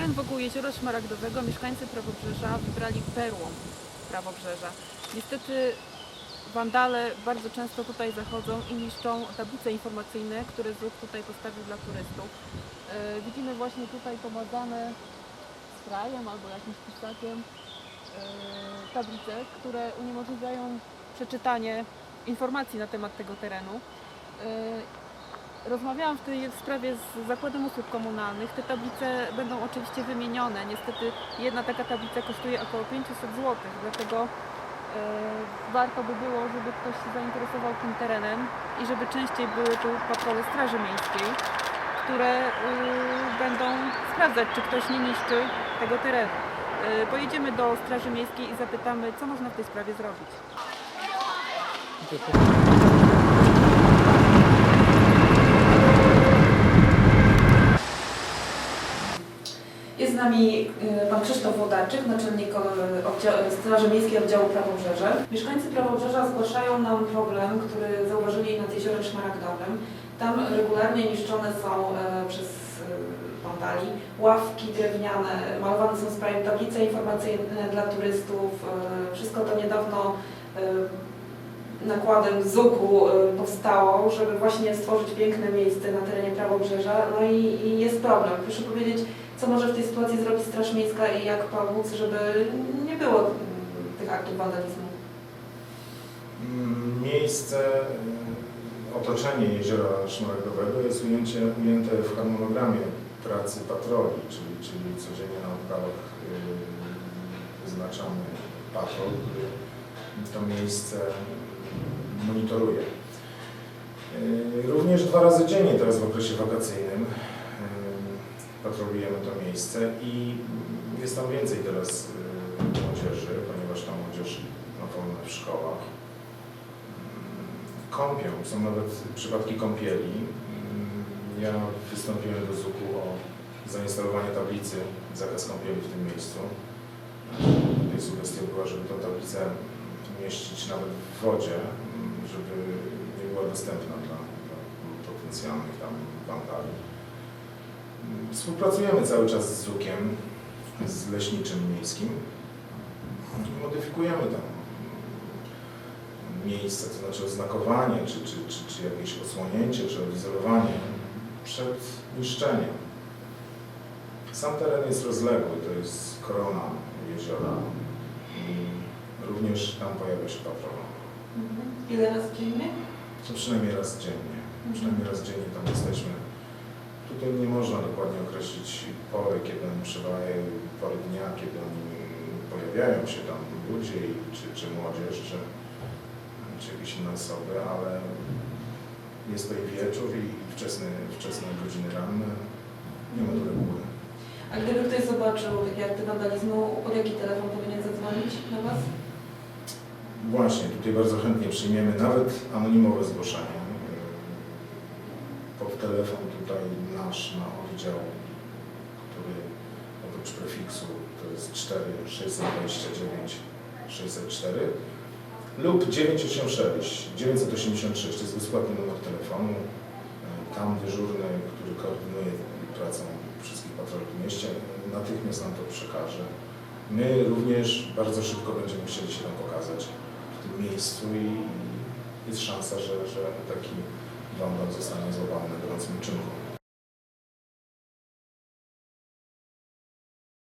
Teren wokół Jeziora Szmaragdowego mieszkańcy Prawobrzeża wybrali perłą Prawobrzeża. Niestety wandale bardzo często tutaj zachodzą i niszczą tablice informacyjne, które ZUK tutaj postawił dla turystów. E, Widzimy właśnie tutaj pomazane sprajem albo jakimś pisakiem e, tablice, które uniemożliwiają przeczytanie informacji na temat tego terenu. E, Rozmawiałam w tej sprawie z Zakładem Usług Komunalnych. Te tablice będą oczywiście wymienione. Niestety jedna taka tablica kosztuje około 500 zł, dlatego e, warto by było, żeby ktoś się zainteresował tym terenem i żeby częściej były tu patrole Straży Miejskiej, które e, będą sprawdzać, czy ktoś nie niszczy tego terenu. E, Pojedziemy do Straży Miejskiej i zapytamy, co można w tej sprawie zrobić. Nami e, pan Krzysztof Wodarczyk, naczelnik e, oddzia- Straży Miejskiej Oddziału Prawobrzeże. Mieszkańcy Prawobrzeża zgłaszają nam problem, który zauważyli nad Jeziorem Szmaragdowym. Tam regularnie niszczone są przez wandali ławki drewniane, malowane są sprayem tablice informacyjne dla turystów. Wszystko to niedawno nakładem ZUK-u powstało, żeby właśnie stworzyć piękne miejsce na terenie Prawobrzeża. No i, i jest problem. Proszę powiedzieć, co może w tej sytuacji zrobić Straż Miejska i jak pomóc, żeby nie było tych aktów wandalizmu? Mm, Miejsce, y, otoczenie jeziora Szmaragdowego jest ujęcie, ujęte w harmonogramie pracy patroli, czyli, czyli codziennie na odprawach y, wyznaczamy patrol, który to miejsce monitoruje. Y, Również dwa razy dziennie teraz w okresie wakacyjnym patrolujemy to miejsce i jest tam więcej teraz y, młodzieży, ponieważ ta młodzież ma wolne w szkołach. Mm, Kąpią, są nawet przypadki kąpieli. Mm, Ja wystąpiłem do ZUK-u o zainstalowanie tablicy zakaz kąpieli w tym miejscu. Tutaj sugestia była, żeby tę tablicę umieścić nawet w wodzie, mm, żeby nie była dostępna dla, dla potencjalnych tam wandali. Współpracujemy cały czas z ZUK-iem, z leśniczym miejskim. Modyfikujemy tam miejsce, to znaczy oznakowanie, czy, czy, czy, czy jakieś osłonięcie, czy odizolowanie przed niszczeniem. Sam teren jest rozległy, to jest korona jeziora i również tam pojawia się patrola. Ile razy dziennie? To przynajmniej raz dziennie. Przynajmniej raz dziennie tam jesteśmy. Tutaj nie można dokładnie określić pory, kiedy oni przybywają, pory dnia, kiedy oni pojawiają się tam ludzie, czy, czy młodzież, czy, czy jakieś inne osoby, ale jest to i wieczór, i wczesne, wczesne godziny ranne. Nie ma tu reguły. A gdyby ktoś zobaczył takie akty wandalizmu, pod jaki telefon powinien zadzwonić na Was? Właśnie, tutaj bardzo chętnie przyjmiemy nawet anonimowe zgłoszenie. Pod telefon tutaj nasz na oddział, który oprócz prefiksu to jest 4 629 604 lub 986 986, to jest bezpłatny numer telefonu. E, Tam dyżurny, który koordynuje pracę wszystkich patroli w mieście, natychmiast nam to przekaże. My również bardzo szybko będziemy chcieli się tam pokazać w tym miejscu i jest szansa, że, że taki wandal zostanie złapany gorącym uczynku.